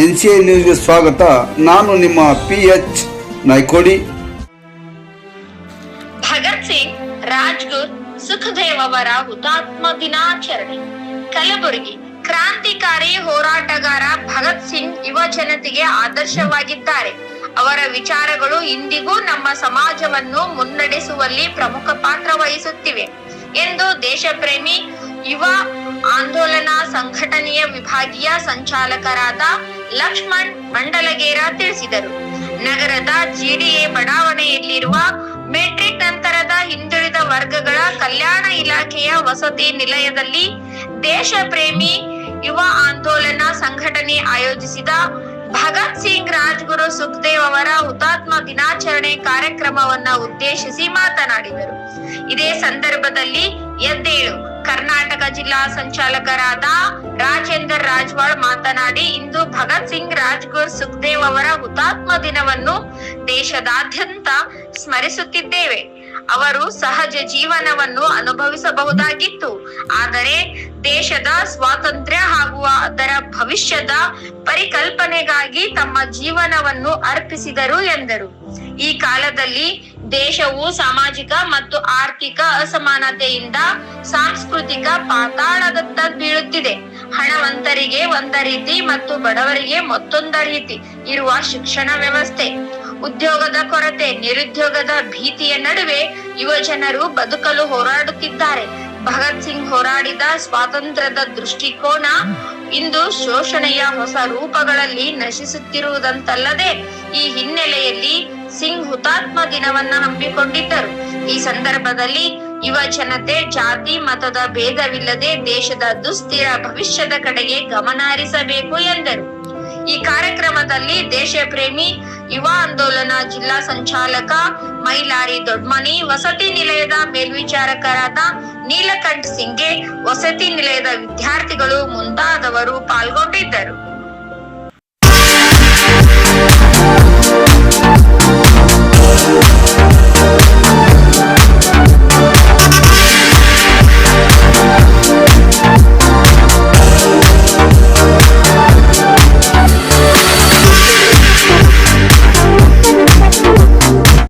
N C I ನ್ಯೂಸ್ಗೆ ಸ್ವಾಗತ. ನಾನು ನಿಮ್ಮ ಪಿ ಎಚ್ ನಾಯ್ಕೋಡಿ. ಭಗತ್ ಸಿಂಗ್, ರಾಜ್ಗುರ್, ಸುಖದೇವ್ ಅವರ ಹುತಾತ್ಮ ದಿನಾಚರಣೆ. ಕಲಬುರಗಿ ಕ್ರಾಂತಿಕಾರಿ ಹೋರಾಟಗಾರ ಭಗತ್ ಸಿಂಗ್ ಯುವ ಜನತೆಗೆ ಆದರ್ಶವಾಗಿದ್ದಾರೆ. ಅವರ ವಿಚಾರಗಳು ಇಂದಿಗೂ ನಮ್ಮ ಸಮಾಜವನ್ನು ಮುನ್ನಡೆಸುವಲ್ಲಿ ಪ್ರಮುಖ ಪಾತ್ರ ವಹಿಸುತ್ತಿವೆ ಎಂದು ದೇಶಪ್ರೇಮಿ ಯುವ ಆಂದೋಲನ ಸಂಘಟನೆಯ ವಿಭಾಗೀಯ ಸಂಚಾಲಕರಾದ ಲಕ್ಷ್ಮಣ್ ಮಂಡಲಗೇರ ತಿಳಿಸಿದರು. ನಗರದ ಜಿಡಿಎ ಬಡಾವಣೆಯಲ್ಲಿರುವ ಮೆಟ್ರಿಕ್ ನಂತರದ ಹಿಂದುಳಿದ ವರ್ಗಗಳ ಕಲ್ಯಾಣ ಇಲಾಖೆಯ ವಸತಿ ನಿಲಯದಲ್ಲಿ ದೇಶ ಪ್ರೇಮಿ ಯುವ ಆಂದೋಲನ ಸಂಘಟನೆ ಆಯೋಜಿಸಿದ ಭಗತ್ ಸಿಂಗ್ ರಾಜ್ಗುರು ಸುಖದೇವ್ ಅವರ ಹುತಾತ್ಮ ದಿನಾಚರಣೆ ಕಾರ್ಯಕ್ರಮವನ್ನ ಉದ್ದೇಶಿಸಿ ಮಾತನಾಡಿದರು. ಇದೇ ಸಂದರ್ಭದಲ್ಲಿ ಎದ್ದೇಳು ಕರ್ನಾಟಕ ಜಿಲ್ಲಾ ಸಂಚಾಲಕರಾದ ರಾಜೇಂದರ್ ರಾಜ್ವಾಳ್ ಮಾತನಾಡಿ, ಇಂದು ಭಗತ್ ಸಿಂಗ್ ರಾಜ್ಗುರ್ ಸುಖದೇವ್ ಅವರ ಹುತಾತ್ಮ ದಿನವನ್ನು ದೇಶದಾದ್ಯಂತ ಸ್ಮರಿಸುತ್ತಿದ್ದೇವೆ. ಅವರು ಸಹಜ ಜೀವನವನ್ನು ಅನುಭವಿಸಬಹುದಾಗಿತ್ತು. ಆದರೆ ದೇಶದ ಸ್ವಾತಂತ್ರ್ಯ ಹಾಗೂ ಅದರ ಭವಿಷ್ಯದ ಪರಿಕಲ್ಪನೆಗಾಗಿ ತಮ್ಮ ಜೀವನವನ್ನು ಅರ್ಪಿಸಿದರು ಎಂದರು. ಈ ಕಾಲದಲ್ಲಿ ದೇಶವು ಸಾಮಾಜಿಕ ಮತ್ತು ಆರ್ಥಿಕ ಅಸಮಾನತೆಯಿಂದ ಸಾಂಸ್ಕೃತಿಕ ಪಾತಾಳದತ್ತ ಬೀಳುತ್ತಿದೆ. ಹಣವಂತರಿಗೆ ಒಂದ ರೀತಿ ಮತ್ತು ಬಡವರಿಗೆ ಮತ್ತೊಂದ ರೀತಿ ಇರುವ ಶಿಕ್ಷಣ ವ್ಯವಸ್ಥೆ. ಉದ್ಯೋಗದ ಕೊರತೆ, ನಿರುದ್ಯೋಗದ ಭೀತಿಯ ನಡುವೆ ಯುವ ಜನರು ಬದುಕಲು ಹೋರಾಡುತ್ತಿದ್ದಾರೆ. ಭಗತ್ ಸಿಂಗ್ ಹೋರಾಡಿದ ಸ್ವಾತಂತ್ರ್ಯದ ದೃಷ್ಟಿಕೋನ ಇಂದು ಶೋಷಣೆಯ ಹೊಸ ರೂಪಗಳಲ್ಲಿ ನಶಿಸುತ್ತಿರುವುದಂತಲ್ಲದೆ, ಈ ಹಿನ್ನೆಲೆಯಲ್ಲಿ ಸಿಂಗ್ ಹುತಾತ್ಮ ದಿನವನ್ನ ಹಮ್ಮಿಕೊಂಡಿದ್ದರು. ಈ ಸಂದರ್ಭದಲ್ಲಿ ಯುವ ಜನತೆ ಜಾತಿ, ಮತದ ಭೇದವಿಲ್ಲದೆ ದೇಶದ ದುಸ್ಥಿರ ಭವಿಷ್ಯದ ಕಡೆಗೆ ಗಮನ ಹರಿಸಬೇಕು ಎಂದರು. ಈ ಕಾರ್ಯಕ್ರಮದಲ್ಲಿ ದೇಶ ಪ್ರೇಮಿ ಯುವ ಆಂದೋಲನ ಜಿಲ್ಲಾ ಸಂಚಾಲಕ ಮೈಲಾರಿ ದೊಡ್ಮನಿ, ವಸತಿ ನಿಲಯದ ಮೇಲ್ವಿಚಾರಕರಾದ ನೀಲಕಂಠ್ ಸಿಂಗೆ ವಸತಿ ನಿಲಯದ ವಿದ್ಯಾರ್ಥಿಗಳು ಮುಂತಾದವರು ಪಾಲ್ಗೊಂಡಿದ್ದರು.